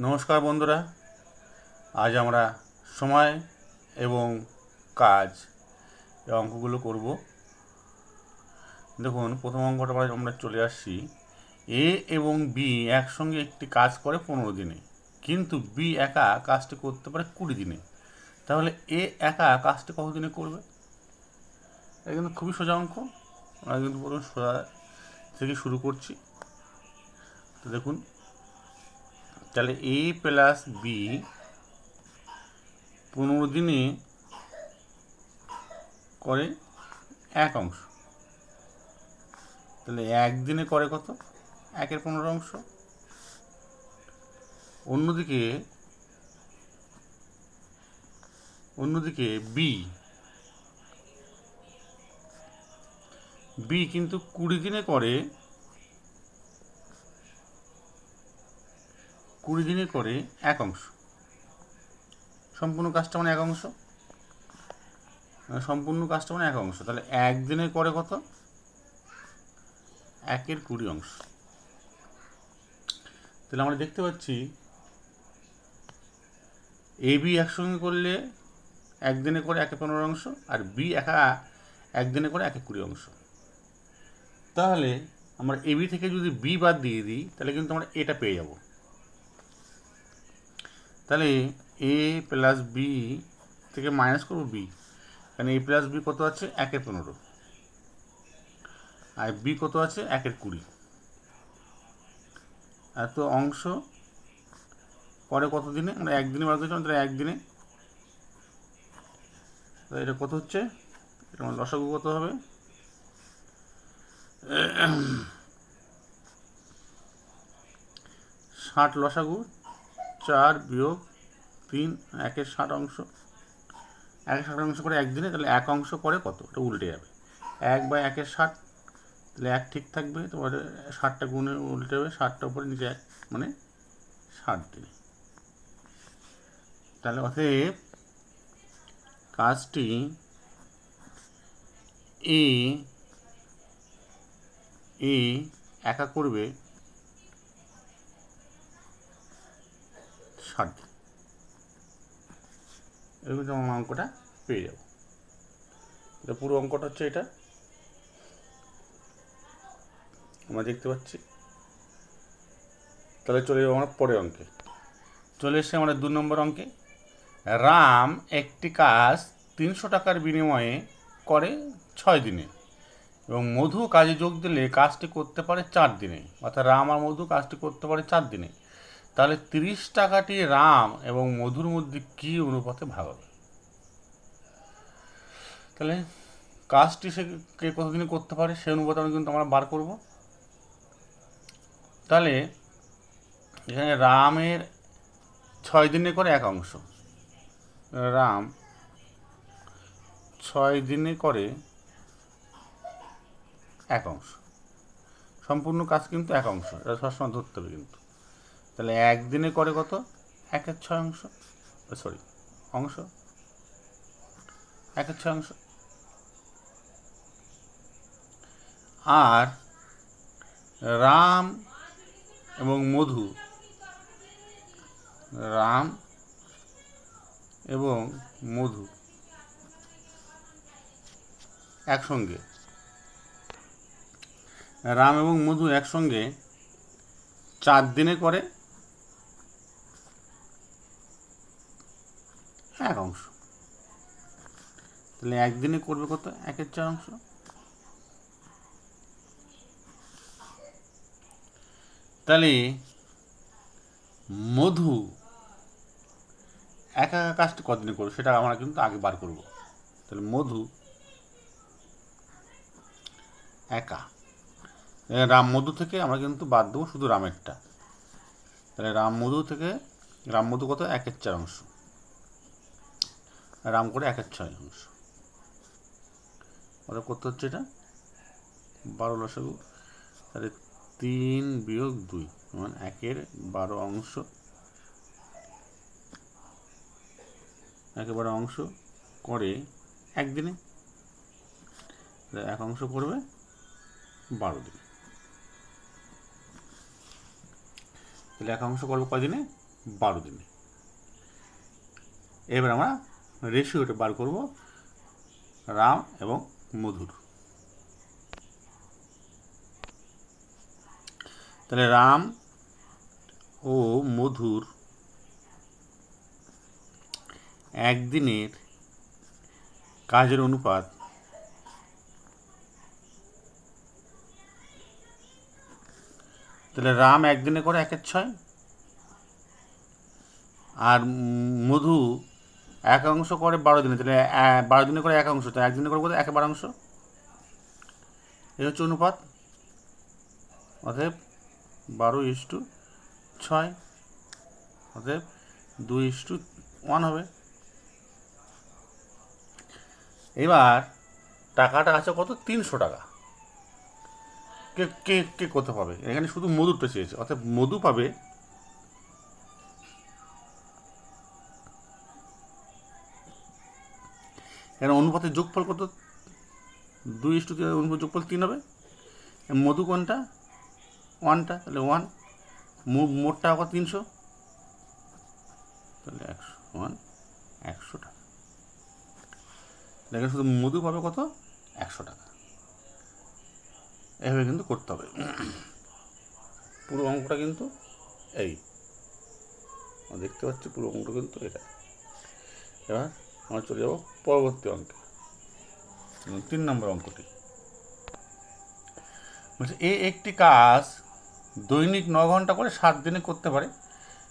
নমস্কার বন্ধুরা। আজ আমরা সময় এবং কাজ এই অঙ্কগুলো করব। দেখুন, প্রথম অঙ্কটা আমরা- চলে আসছি। এ এবং বি একসঙ্গে একটি কাজ করে পনেরো দিনে, কিন্তু বি একা কাজটি করতে পারে কুড়ি দিনে। তাহলে এ একা কাজটি কত দিনে করবে? এটা কিন্তু খুবই সোজা অঙ্ক। আমরা কিন্তু প্রথম সোজা থেকে শুরু করছি। তো দেখুন তাহলে এ প্লাস বি পনেরো দিনে করে এক অংশ। তাহলে একদিনে করে কত? একের পনেরো অংশ। অন্যদিকে অন্যদিকে বি বি কিন্তু কুড়ি দিনে করে কুড়ি দিনে করে এক অংশ। সম্পূর্ণ কাজটা মানে এক অংশ? মানে সম্পূর্ণ কাজটা মানে এক অংশ। তাহলে একদিনে করে কত? একের কুড়ি অংশ। তাহলে আমরা দেখতে পাচ্ছি, এ, বি একসঙ্গে করলে একদিনে করে একে পনেরো অংশ, আর বি একা একদিনে করে একে কুড়ি অংশ। তাহলে আমরা এ, বি থেকে যদি বি বাদ দিয়ে দিই, তাহলে কিন্তু আমরা এটা পেয়ে যাব। তাহলে এ প্লাস বি থেকে মাইনাস করব বি কারণ এ প্লাস বি কত আছে? একের পনেরো। আর বি কত আছে? একের কুড়ি। এত অংশ পরে কত দিনে আমরা একদিনে বার করেছিলাম, তাহলে একদিনে এটা কত হচ্ছে? এটা লসাগু কত হবে? ষাট লসাগু। চার বিয়োগ তিন, একের ষাট অংশ। এক ষাট অংশ করে একদিনে, তাহলে এক অংশ করে কত? এটা উল্টে যাবে। এক বা একের ষাট, তাহলে এক ঠিক থাকবে, তোমার ষাটটা গুণে উল্টে যাবে, ষাটটা উপরে নিচে এক মানে ষাট দিনে। তাহলে অতএব কাজটি এ এ একা করবে দিন এরকম যেমন অঙ্কটা পেয়ে যাব। এটা পুরো অঙ্কটা হচ্ছে এটা। আমরা দেখতে পাচ্ছি। তাহলে চলে যাব আমরা পরের অঙ্কে। চলে এসেছে আমাদের দু নম্বর অঙ্কে। রাম একটি কাজ তিনশো টাকার বিনিময়ে করে ছয় দিনে এবং মধু কাজে যোগ দিলে কাজটি করতে পারে চার দিনে। অর্থাৎ রাম আর মধু কাজটি করতে পারে চার দিনে। তাহলে তিরিশ টাকাটি রাম এবং মধুর মধ্যে কী অনুপাতে ভাগ হবে? তাহলে কাজটি সে কে কতদিনে করতে পারে সেই অনুপাতে আমি কিন্তু আমরা বার করব। তাহলে এখানে রামের ছয় দিনে করে এক অংশ। রাম ছয় দিনে করে এক অংশ। সম্পূর্ণ কাজ কিন্তু এক অংশ। এটা সবসময় ধরতে হবে কিন্তু। তাহলে একদিনে করে কত? একের ছয় অংশ? সরি অংশ? এক এক ছয় অংশ? আর রাম এবং মধু, রাম এবং মধু একসঙ্গে। রাম এবং মধু একসঙ্গে চার দিনে করে এক অংশ। তাহলে একদিনে করবে কত? একের চার অংশ। তাহলে মধু একা একা কাজটি কদিনে করবে? সেটা আমরা কিন্তু আগে বার করব। তাহলে মধু একা। রাম মধু থেকে আমরা কিন্তু বাদ দেবো শুধু রামেরটা। তাহলে রাম মধু থেকে, রাম মধু কত? একের চার অংশ। রাম করে একের ছয় অংশ। ওটা করতে হচ্ছে এটা? বারো লসাগু, তাহলে তিন বিয়োগ দুই মানে একের বারো অংশ। একেবারে অংশ করে একদিনে এক অংশ করবে বারো দিন। তাহলে এক অংশ করবে কদিনে বারো দিনে। এবার আমরা রেশিওটা বার করব। রাম এবং মধুর। তাহলে রাম ও মধুর একদিনের কাজের অনুপাত তাহলে রাম একদিনে করে একের ছয়, আর মধু এক অংশ করে বারো দিনে, তাহলে বারো দিনে করে এক অংশ তো একদিনে করে কত একে অংশ? এই হচ্ছে অনুপাত। অতএব বারো ইস টু ছয়, অতএব দুই ইস টু ওয়ান হবে। এবার টাকাটা আছে কত? তিনশো টাকা। কে কে কে কত পাবে? এখানে শুধু মধুরটা চেয়েছে অর্থাৎ মধু পাবে এখানে অনুপাতের যোগফল কত? দুই ইস্টু অনুপাত যোগফল তিন হবে। এর মধু কোনটা? ওয়ানটা। তাহলে ওয়ান। মোটটা কত তিনশো। তাহলে একশো। ওয়ান, একশো টাকা। এখানে শুধু মধু পাবে কত? একশো টাকা। এভাবে কিন্তু করতে হবে। পুরো অঙ্কটা কিন্তু এই। দেখতে পাচ্ছি পুরো অঙ্কটা কিন্তু এটা। এবার আমরা চলে যাব পরবর্তী অঙ্কে। তিন নম্বর অঙ্কটি। বলছে, এ একটি কাজ দৈনিক ন ঘণ্টা করে সাত দিনে করতে পারে,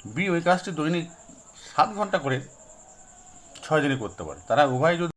বি ওই কাজটি দৈনিক সাত ঘণ্টা করে ছয় দিনে করতে পারে। তারা উভয় যদি